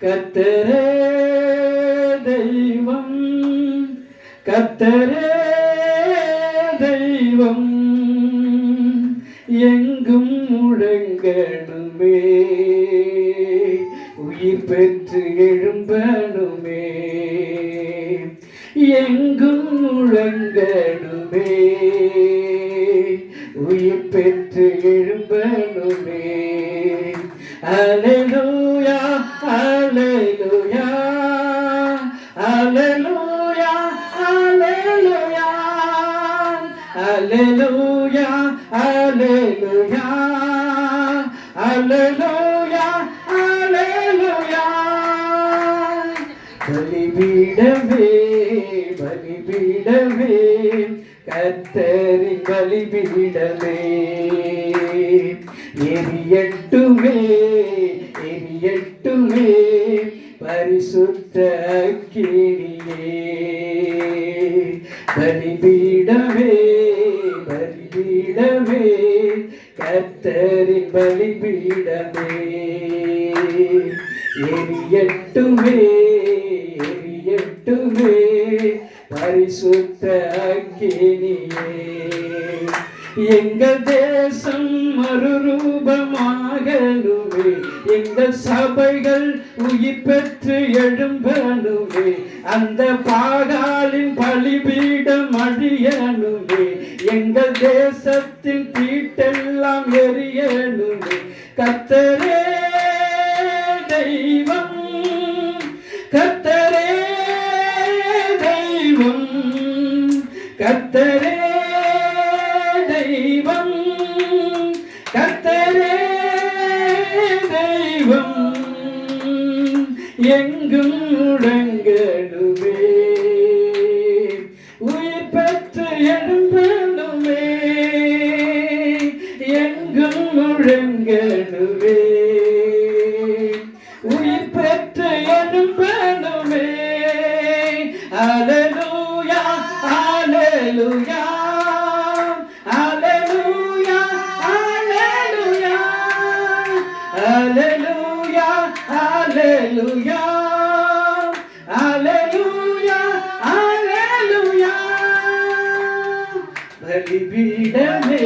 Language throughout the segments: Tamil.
கத்தரே தெய்வம் கத்தரே தெய்வம். எங்கும் முழங்கணுமே உயிர் பெற்று எழும்பணுமே. அலலுயா அலலுயா அலலுயா அலலுயா பலிபீடமே பலிபீடமே கத்தரி பலிபீடமே. எரியட்டுமே எரியட்டுமே. பரிசுத்த கிளியே பலிபீடமே. பலிபீடமே. கத்தரின் பலிபீடமே எரியட்டுமே எரியட்டுமே பரிசுத்த அக்கினியே. எங்கள் தேசம் மறுரூபமாகணுமே எங்கள் சபைகள் உயிர் பெற்று எழும்பணுமே அந்த பாகாலின் பலிபீடம் அழியணுமே. எங்கள் தேசத்தின் தீட்டெல்லாம் எரியணும் கத்தரே தெய்வம் கத்தரே தெய்வம் கத்தரே அலலுயா அலலுயா அலலுயா அலலுயா பலிபீடமே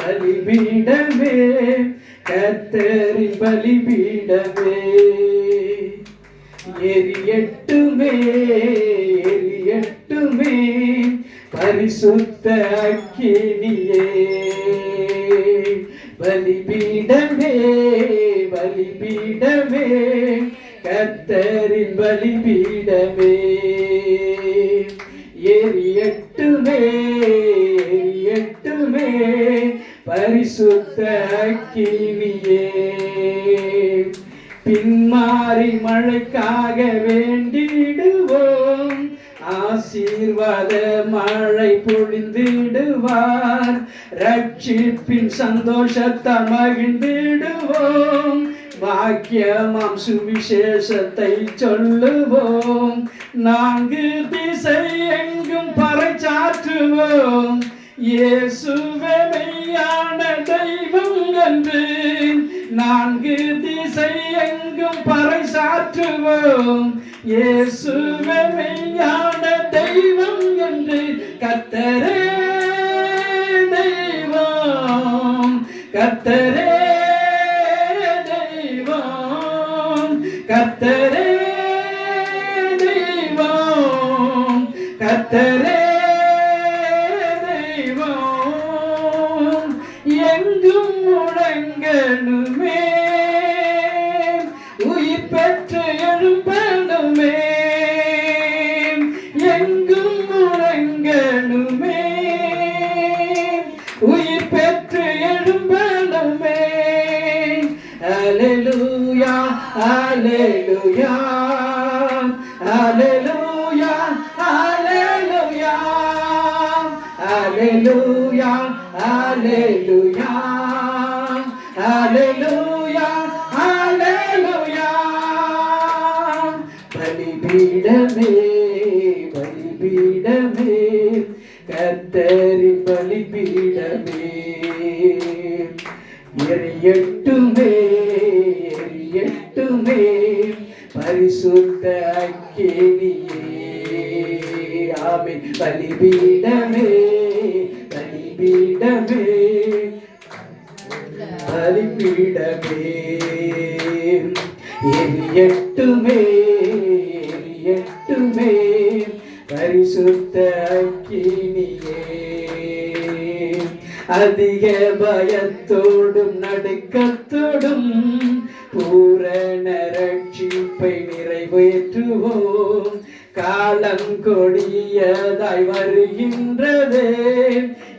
பலிபீடமே கத்தரி பலிபீடமே. எரியட்டுமே எரியட்டுமே பரிசுத்த அக்கினியே. பலிபீடமே பலிபீடமே கத்தரின் பலிபீடமே எரியட்டுமே எரியட்டுமே பரிசுத்த கிளியே பின்மாறி மழைக்காக வேண்டிடுவோம். ஆசீர்வாத மழை பொழிந்திடுவார். ரட்சிப்பின் சந்தோஷத்தை மகிழ்ந்திடுவோம். வாக்கியமாம் சுவிசேஷத்தை சொல்லுவோம். நான்கு திசை எங்கும் பறைச்சாற்றுவோம். இயேசுவே மெய்யான தெய்வம் என்று நான்கு திசை எங்கும் பறைசாற்றுவோம் இயேசுவே மெய்யான தெய்வம் என்று கத்தரே தெய்வம் கத்தரே கத்தரே தெய்வம் கத்தரே தெய்வம் எங்கும் முழங்கணுமே உயிர் பெற்று எழும்பணுமே ஹalleluya ஹalleluya ஹalleluya ஹalleluya ஹalleluya ஹalleluya ஹalleluya பலிபீடமே பலிபீடமே கத்தரி பலிபீடமே எரியட்டுமே பரிசுத்த அக்கினியே. ஆமென். பலிபீடமே. பலிபீடமே. பலிபீடமே. எரியட்டுமே. எரியட்டுமே. பரிசுத்த அக்கினியே. அதிக பயத்தோடும் நடுக்கத்தோடும் பூரண நிறைவேற்றுவோம் காலம் கொடியதாய் வருகின்றதே.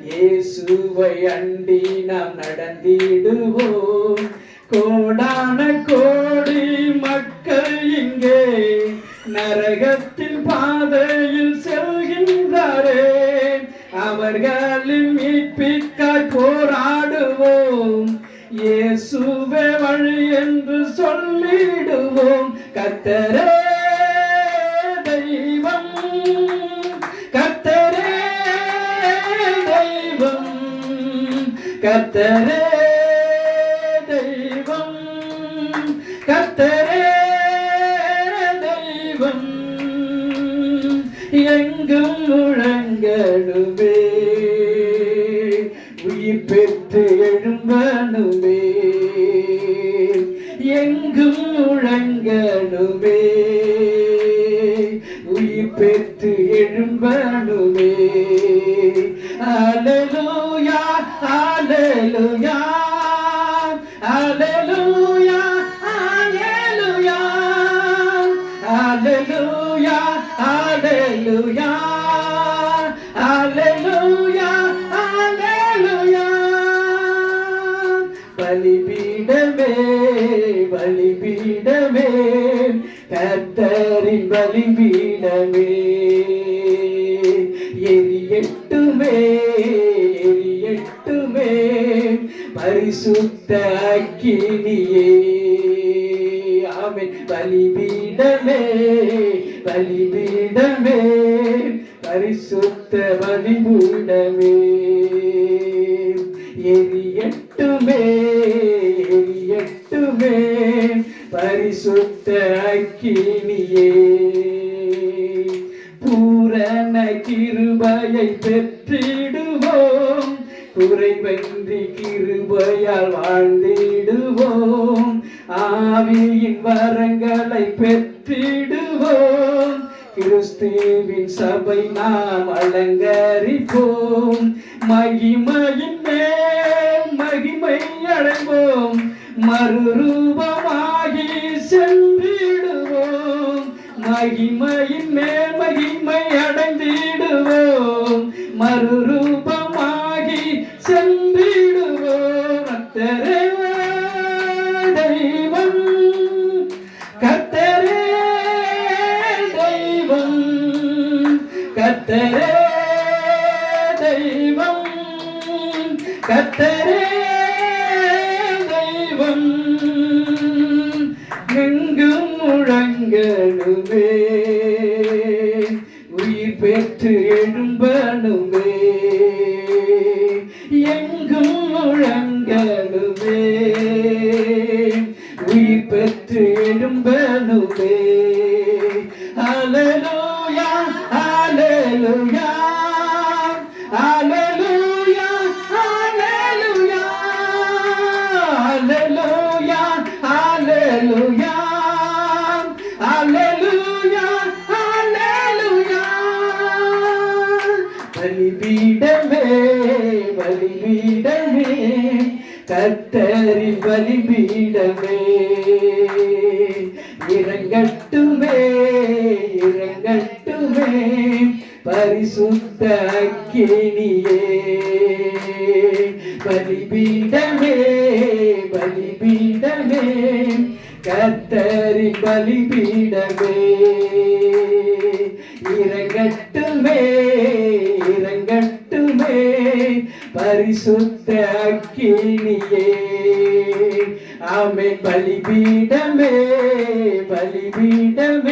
இயேசுவை அண்டி நாம் நடந்திடுவோம். கோடான கோடி மக்கள் இங்கே நரகத்தின் பாதையில் செல்கின்றாரே. அவர்களின் மீட்பிற்காய் போராடுவோம். இயேசுவே வழி என்று சொல்லிடுவோம். கர்த்தரே தெய்வம். கர்த்தரே தெய்வம். கர்த்தரே தெய்வம். கர்த்தரே தெய்வம். எங்கும் முழங்கடுவே உயிர் பெற்று எழும்பனுமே எங்கும் முழங்கணுமே. கத்தரின் பலிபீடமே எரியட்டுமே எரியட்டுமே பரிசுத்த அக்கினியே. ஆமென். பலிபீடமே பலிபீடமே பரிசுத்த பலிபீடமே எரியட்டுமே எரியட்டுமே. பரிசுத்த அக்கினியே பூரண கிருபையை பெற்றிடுவோம். குறைவன்றி கிருபையால் வாழ்ந்திடுவோம். ஆவியின் வரங்களை பெற்றிடுவோம். கிறிஸ்துவின் சபை நாம் அலங்கரிப்போம். மகிமையின் மேல் மகிமை அடைவோம். மறுரூபமாகி மகிமையின் மேல் மகிமை அடைந்திடுவோம். மறுரூபமாகி சென்றிடுவோம். கத்தரே தெய்வம் கத்தரே தெய்வம் கத்தரே பெற்று எழும்பணுங்க கத்தரி பலிபீடமே இறங்கட்டுமே இறங்கட்டுமே பரிசுத்த அக்கினியே. பலிபீடமே பலிபீடமே கத்தரி பலிபீடமே இறங்கட்டுமே இறங்கட்டுமே பரிசுத்த அக்கினியே. ஆமே பலிபீடமே பலிபீடமே.